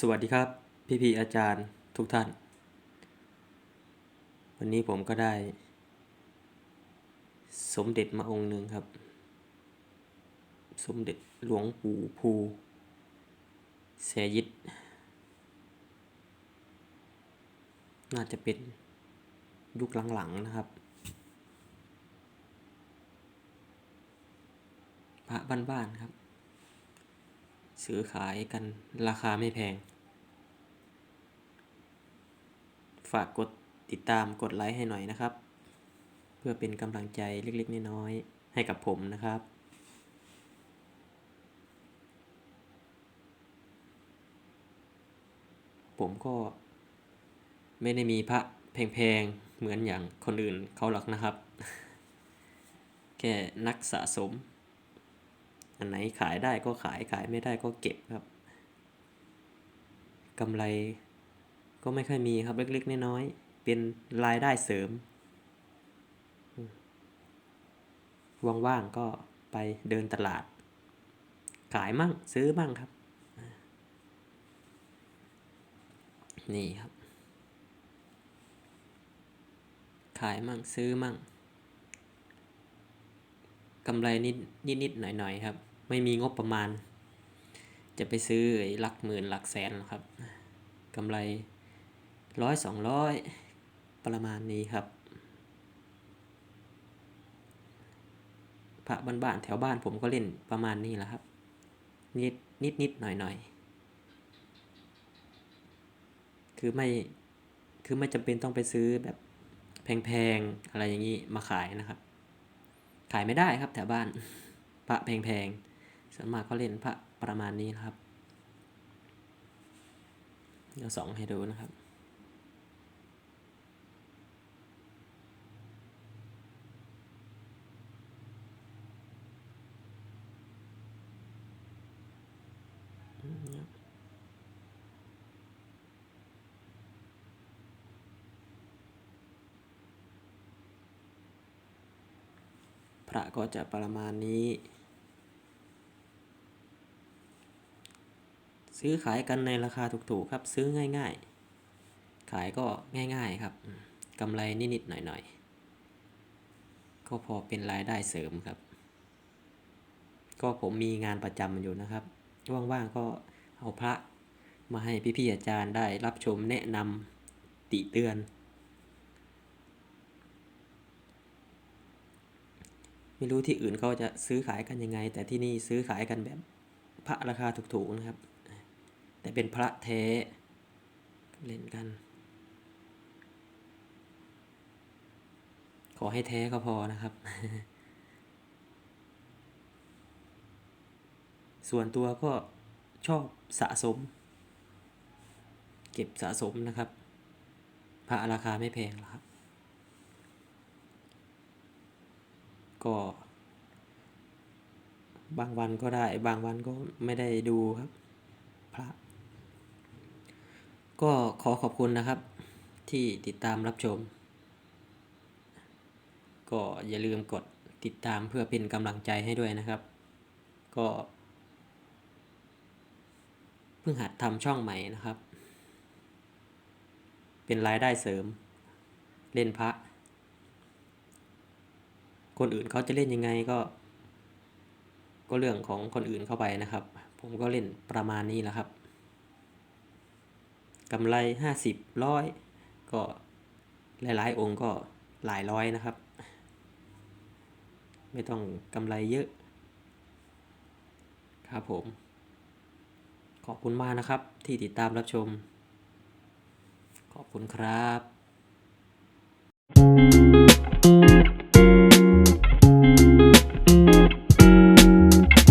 สวัสดีครับ พี่พี่อาจารย์ทุกท่าน วันนี้ผมก็ได้ สมเด็จมาองค์หนึ่งครับ สมเด็จหลวงปู่ภูแสยิดน่าจะเป็นยุคหลังๆนะครับ พระบ้านๆครับ ซื้อขายกันราคาไม่แพง ฝากกดติดตามกดไลค์ให้หน่อยนะครับ เพื่อเป็นกำลังใจเล็กๆน้อยๆให้กับผมนะครับผมก็ไม่ได้มีพระแพงๆ เหมือนอย่างคนอื่นเขาหรอกนะครับ แค่นักสะสม อันไหนขายได้ก็ขายขายไม่ได้ก็เก็บครับกำไรก็ไม่ค่อยมีครับเล็กๆน้อยๆเป็นรายได้เสริมว่างๆก็ไปเดินตลาด ขายมั่งซื้อมั่งครับ นี่ครับ ขายมั่งซื้อมั่งกำไรนิดนิดหน่อยๆครับ ไม่มีงบประมาณ จะไปซื้อหลักหมื่นหลักแสนครับกำไรร้อยสองร้อยประมาณนี้ครับ พระบ้านๆแถวบ้านผมก็เล่นประมาณนี้แหละครับ นิดนิดนิดหน่อยหน่อยคือไม่คือไม่จำเป็นต้องไปซื้อแบบแพงๆอะไรอย่างนี้มาขายนะครับ ขายไม่ได้ครับแถวบ้าน พระแพงๆ ส่วนมากก็เล่นพระประมาณนี้นะครับเดี๋ยวสองให้ดูนะครับพระก็จะประมาณนี้ ซื้อขายกันในราคาถูกๆครับ ซื้อง่ายๆ ขายก็ง่ายๆครับกำไรนิดๆหน่อยๆ ก็พอเป็นรายได้เสริมครับ ก็ผมมีงานประจำอยู่นะครับ ว่างๆก็เอาพระมาให้พี่ๆอาจารย์ได้รับชมแนะนำติเตือน ไม่รู้ที่อื่นเขาจะซื้อขายกันยังไง แต่ที่นี่ซื้อขายกันแบบพระราคาถูกๆนะครับ แต่เป็นพระแท้เล่นกัน ขอให้แท้ก็พอนะครับ ส่วนตัวก็ชอบสะสม เก็บสะสมนะครับพระราคาไม่แพงหรอกครับ ก็บางวันก็ได้บางวันก็ไม่ได้ดูครับ พระ ก็ขอขอบคุณนะครับ ที่ติดตามรับชม ก็อย่าลืมกดติดตามเพื่อเป็นกำลังใจให้ด้วยนะครับ ก็เพิ่งหัดทำช่องใหม่นะครับ เป็นรายได้เสริม เล่นพระ คนอื่นเขาจะเล่นยังไงก็ ก็เรื่องของคนอื่นเข้าไปนะครับ ผมก็เล่นประมาณนี้แหละครับ กำไรห้าสิบร้อยก็หลายๆ องค์ก็หลายร้อยนะครับ ไม่ต้องกำไรเยอะ ครับผม ขอบคุณมากนะครับที่ติดตามรับชม ขอบคุณครับ